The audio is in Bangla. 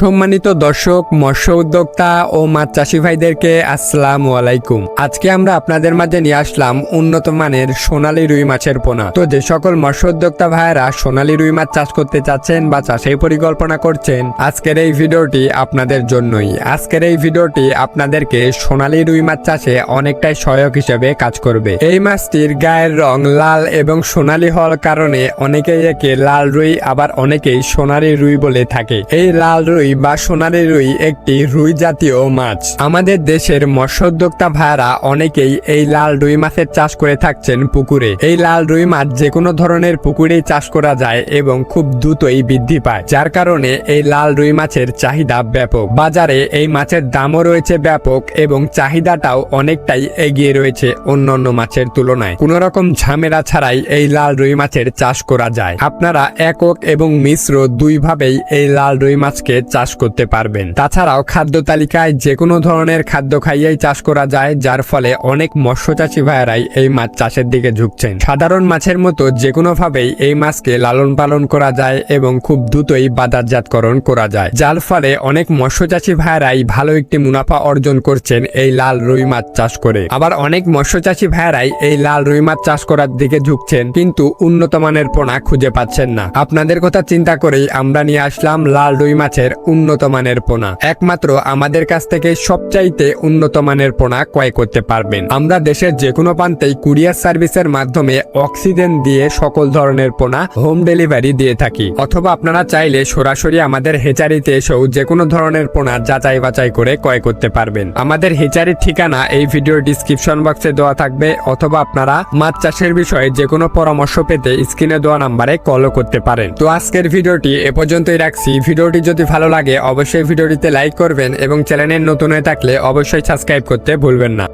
সম্মানিত দর্শক, মৎস্য উদ্যোক্তা ও মাছ চাষি ভাইদেরকে আসসালাম আলাইকুম। আজকে আমরা আপনাদের মাঝে নিয়ে আসলাম উন্নত মানের সোনালী রুই মাছের পোনা। তো যে সকল মৎস্য উদ্যোক্তা ভাইয়েরা সোনালী রুই মাছ চাষ করতে চাচ্ছেন বা চাষের পরিকল্পনা করছেন, আজকের এই ভিডিওটি আপনাদের জন্যই। আজকের এই ভিডিওটি আপনাদেরকে সোনালী রুই মাছ চাষে অনেকটাই সহায়ক হিসেবে কাজ করবে। এই মাছটির গায়ের রং লাল এবং সোনালী হওয়ার কারণে অনেকেই একে লাল রুই, আবার অনেকেই সোনালী রুই বলে থাকে। এই লাল রুই বা সোনালী রুই একটি রুই জাতীয় মাছ। আমাদের দেশের মৎস্য উদ্যোক্তা ভাইয়ারা অনেকেই এই লাল রুই মাছের চাষ করে থাকছেন পুকুরে। এই লাল রুই মাছ যে কোনো ধরনের পুকুরেই চাষ করা যায় এবং খুব দ্রুতই বৃদ্ধি পায়। যার কারণে এই লাল রুই মাছের চাহিদা ব্যাপক। বাজারে এই মাছের দামও রয়েছে ব্যাপক এবং চাহিদাটাও অনেকটাই এগিয়ে রয়েছে অন্যান্য মাছের তুলনায়। কোন রকম ঝামেলা ছাড়াই এই লাল রুই মাছের চাষ করা যায়। আপনারা একক এবং মিশ্র দুইভাবেই এই লাল রুই মাছকে চাষ করতে পারবেন। তাছাড়াও খাদ্য তালিকায় যে কোনো ধরনের খাদ্য খাইয়েই চাষ করা যায়, যার ফলে অনেক মৎস্য চাষী ভাইয়েরাই এই মাছ চাষের দিকে ঝুঁকছেন। সাধারণ মাছের মতো যে কোনো ভাবেই এই মাছকে লালন পালন করা যায় এবং খুব দ্রুতই বাজারজাতকরণ করা যায়, যার ফলে অনেক মৎস্য চাষী ভাইয়েরাই ভালো একটি মুনাফা অর্জন করছেন এই লাল রুই মাছ চাষ করে। আবার অনেক মৎস্য চাষী ভাইয়েরাই এই লাল রুই মাছ চাষ করার দিকে ঝুঁকছেন, কিন্তু উন্নত মানের পোনা খুঁজে পাচ্ছেন না। আপনাদের কথা চিন্তা করেই আমরা নিয়ে আসলাম লাল রুই মাছের উন্নত মানের পোনা। একমাত্র আমাদের কাছ থেকে সবচাইতে উন্নত মানের পোনা ক্রয় করতে পারবেন। আমরা দেশের যে কোনো প্রান্তেই কুরিয়ার সার্ভিসের মাধ্যমে অক্সিজেন দিয়ে সকল ধরনের পোনা হোম ডেলিভারি দিয়ে থাকি। অথবা আপনারা চাইলে সরাসরি আমাদের হেচারিতে এসেও যে কোনো ধরনের পোনা যাচাই বাছাই করে ক্রয় করতে পারবেন। আমাদের হেচারির ঠিকানা এই ভিডিওর ডিসক্রিপশন বক্সে দেওয়া থাকবে। অথবা আপনারা মাছ চাষের বিষয়ে যে কোনো পরামর্শ পেতে স্ক্রিনে দেওয়া নাম্বারে কলও করতে পারেন। তো আজকের ভিডিওটি এ পর্যন্তই রাখছি। ভিডিওটি যদি ভালো লাগে অবশ্যই ভিডিওটিতে লাইক করবেন এবং চ্যানেলের নতুন হয়ে থাকলে অবশ্যই সাবস্ক্রাইব করতে ভুলবেন না।